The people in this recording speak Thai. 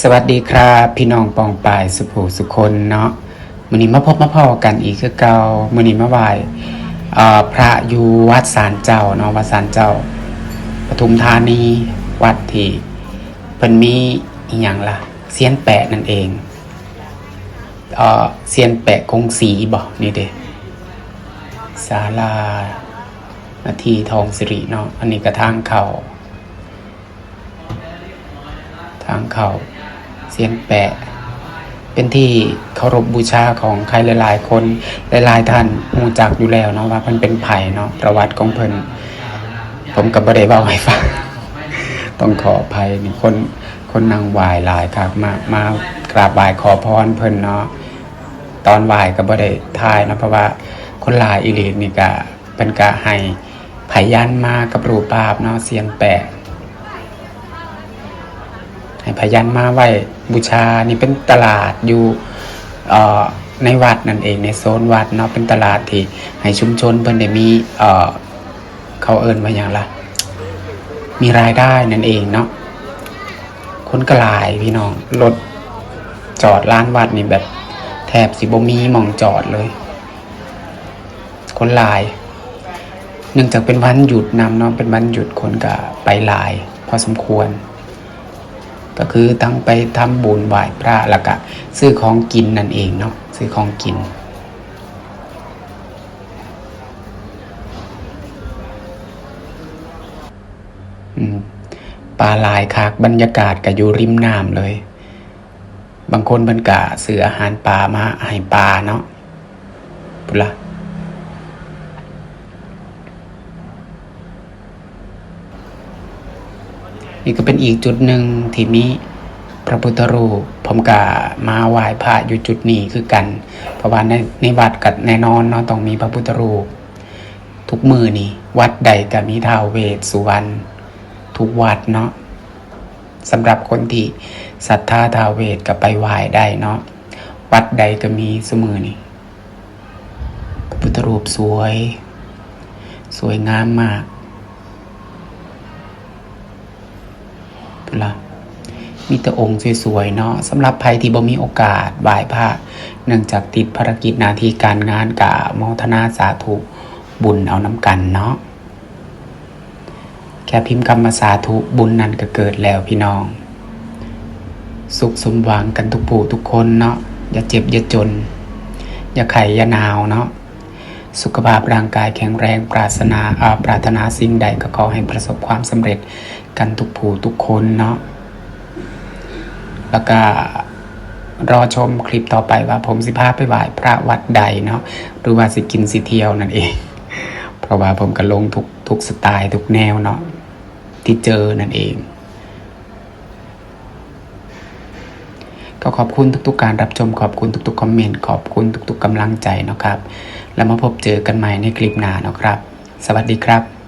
สวัสดีครับพี่น้องปองปายสุภูสุคนเนาะมื้อนี้มาพบมาพอกันอีกคือเก่ามื้อนี้มาไหว้พระอยู่วัดศาลเจ้าเนาะวัดศาลเจ้าปทุมธานีวัดที่เพิ่นมีอีหยังล่ะเซียนแปะนั่นเองเออเซียนแปะคงสีบ่นี่เด้ศาลานาทีทองสิริเนาะอันนี้ก็ทางเข้าางเขาเสียนแปะ เป็นที่เคารพบบูชาของใครหลาย ๆ คนหลาย ๆ ท่านมูจักอยู่แล้วเนาะว่าเพิ่นเป็นไผ่เนาะประวัติของเพิ่นผมกับบ่ได้เวาให้ฟังต้องขออภัยนี่คนคนนางวายหลายครับมามากราบไหว้ขอพรเพิ่นเนาะตอนไหว้ก็บ่ได้ทายนะเพราะว่าคนหลายอีหลีนี่ก็เพิ่นก็ให้ไผยันมากับรูปภาพเนาะเสียนแปะ ให้พยันมาไหวบูชานี่เป็นตลาดอยู่เอ่อในวัดนั่นเองในโซนวัดเนาะเป็นตลาดที่ให้ชุมชนเพิ่นได้มีเอ่อเขาเอิ้นว่าอย่างละมีรายได้นั่นเองเนาะคนกลายพี่น้องรถจอดร้านวัดนี่แบบแทบสิบ่มีมองจอดเลย คนลาย เนื่องจากเป็นวันหยุดนำเนาะเป็นวันหยุดคนก็ไปลาย พอสมควร ก็คือตั้งไปทำบุญไหว้พระแล้วก็ซื้อของกินนั่นเองเนาะซื้อของกิน ปลาลายคากบรรยากาศก็อยู่ริมน้ำเลย บางคนบรรกะซื้ออาหารปลามาให้ปลาเนาะพุละ นี่ก็เป็นอีกจุดหนึ่งที่มีพระพุทธรูปผมกะมาไหว้พระอยู่จุดนี้คือกัน เพราะว่าในในวัดกับแน่นอนเนาะต้องมีพระพุทธรูป ทุกมือนี่วัดใดก็มีท้าวเวสสุวรรณทุกวัดเนาะสำหรับคนที่ศรัทธาท้าวเวสก็ไปไหว้ได้เนาะวัดใดก็มีเสมอนี่พระพุทธรูปสวย สวยงามมาก ละมีแต่องค์สวยๆเนาะสำหรับใครที่บ่มีโอกาสไหว้พระเนื่องจากติดภารกิจหน้าที่การงานกะโมทนาสาธุบุญเอาน้ำกันเนาะแค่พิมพ์คำมาสาธุบุญนั้นก็เกิดแล้วพี่น้อง สุขสมหวังกันทุกผู้ทุกคนเนาะอย่าเจ็บอย่าจน อย่าไข่อย่าหนาวเนาะ สุขภาพร่างกายแข็งแรงปรารถนาอาปรารถนาสิ่งใดก็ขอให้ประสบความสำเร็จกันทุกผู้ทุกคนเนาะแล้วก็รอชมคลิปต่อไปว่าผมสิพาไปไหว้พระวัดใดเนาะหรือว่าสิกินสิเที่ยวนั่นเอง เพราะว่าผมก็ลงทุกทุกสไตล์ทุกแนวเนาะที่เจอนั่นเอง ก็ขอบคุณทุกๆการรับชมขอบคุณทุกๆคอมเมนต์ขอบคุณทุกๆกำลังใจนะครับ แล้วมาพบเจอกันใหม่ในคลิปหน้านะครับ สวัสดีครับ